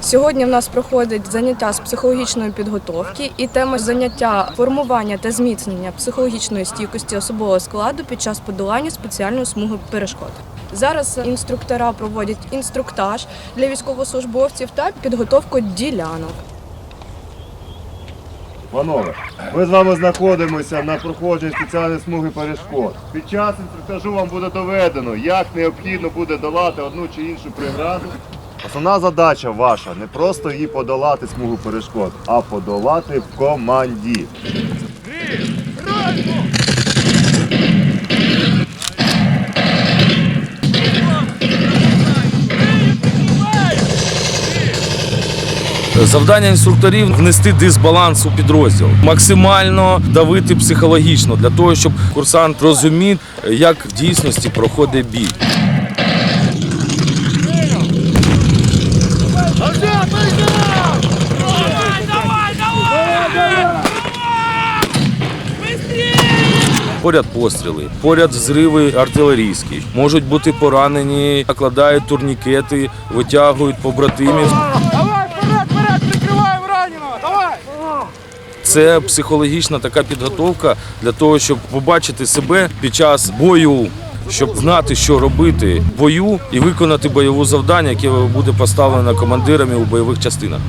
Сьогодні в нас проходить заняття з психологічної підготовки і тема заняття формування та зміцнення психологічної стійкості особового складу під час подолання спеціальної смуги перешкод. Зараз інструктора проводять інструктаж для військовослужбовців та підготовку ділянок. Панове, ми з вами знаходимося на проходженні спеціальної смуги перешкод. Під час інструктажу вам буде доведено, як необхідно буде долати одну чи іншу преграду. Основна задача ваша не просто її подолати смугу перешкод, а подолати в команді. Завдання інструкторів внести дисбаланс у підрозділ, максимально давити психологічно для того, щоб курсант розумів, як в дійсності проходить бій. Поряд постріли, поряд взриви артилерійські. Можуть бути поранені, накладають турнікети, витягують побратимів. Давай, вперед, вперед, прикриваємо раненого, давай! Це психологічна така підготовка для того, щоб побачити себе під час бою, щоб знати, що робити в бою і виконати бойове завдання, яке буде поставлено командирами у бойових частинах.